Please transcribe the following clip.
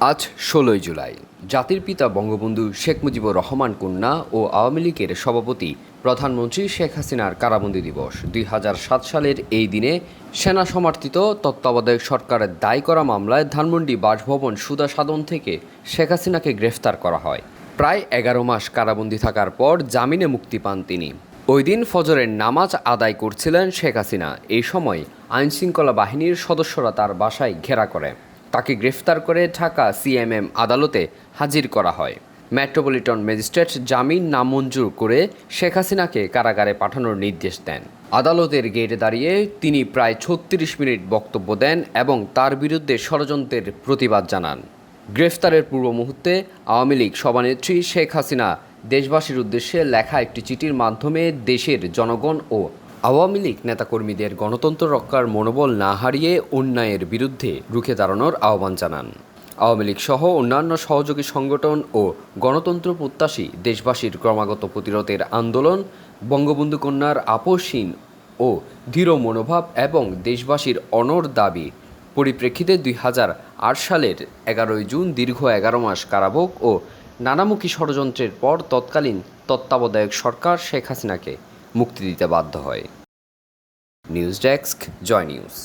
আজ ষোলোই জুলাই। জাতির পিতা বঙ্গবন্ধু শেখ মুজিবুর রহমান কন্যা ও আওয়ামী লীগের সভাপতি প্রধানমন্ত্রী শেখ হাসিনার কারাবন্দি দিবস দুই হাজার সাত সালের এই দিনে সেনা সমর্থিত তত্ত্বাবধায়ক সরকারের দায় করা মামলায় ধানমন্ডি বাসভবন সুদা সাধন থেকে শেখ হাসিনাকে গ্রেফতার করা হয়। প্রায় এগারো মাস কারাবন্দি থাকার পর জামিনে মুক্তি পান তিনি। ওই দিন ফজরের নামাজ আদায় করছিলেন শেখ হাসিনা। এই সময় আইনশৃঙ্খলা বাহিনীর সদস্যরা তার বাসায় ঘেরা করে। তাকে গ্রেফতার করে ঢাকা সিএমএম আদালতে হাজির করা হয়। মেট্রোপলিটন ম্যাজিস্ট্রেট জামিন নামঞ্জুর করে শেখ হাসিনাকে কারাগারে পাঠানোর নির্দেশ দেন। আদালতের গেটে দাঁড়িয়ে তিনি প্রায় ছত্রিশ মিনিট বক্তব্য দেন এবং তার বিরুদ্ধে ষড়যন্ত্রের প্রতিবাদ জানান। গ্রেফতারের পূর্ব মুহূর্তে আওয়ামী লীগ সভানেত্রী শেখ হাসিনা দেশবাসীর উদ্দেশ্যে লেখা একটি চিঠির মাধ্যমে দেশের জনগণ ও আওয়ামী লীগ নেতাকর্মীদের গণতন্ত্র রক্ষার মনোবল না হারিয়ে অন্যায়ের বিরুদ্ধে রুখে দাঁড়ানোর আহ্বান জানান। আওয়ামী লীগ সহ অন্যান্য সহযোগী সংগঠন ও গণতন্ত্র প্রত্যাশী দেশবাসীর ক্রমাগত প্রতিরোধের আন্দোলন বঙ্গবন্ধু কন্যার আপোষহীন ও দৃঢ় মনোভাব এবং দেশবাসীর অনর দাবি পরিপ্রেক্ষিতে দুই হাজার আট সালের এগারোই জুন দীর্ঘ এগারো মাস কারাভোগ ও নানামুখী ষড়যন্ত্রের পর তৎকালীন তত্ত্বাবধায়ক সরকার শেখ হাসিনাকে মুক্তি দিতে বাধ্য হয়। নিউজ ডেস্ক জয় নিউজ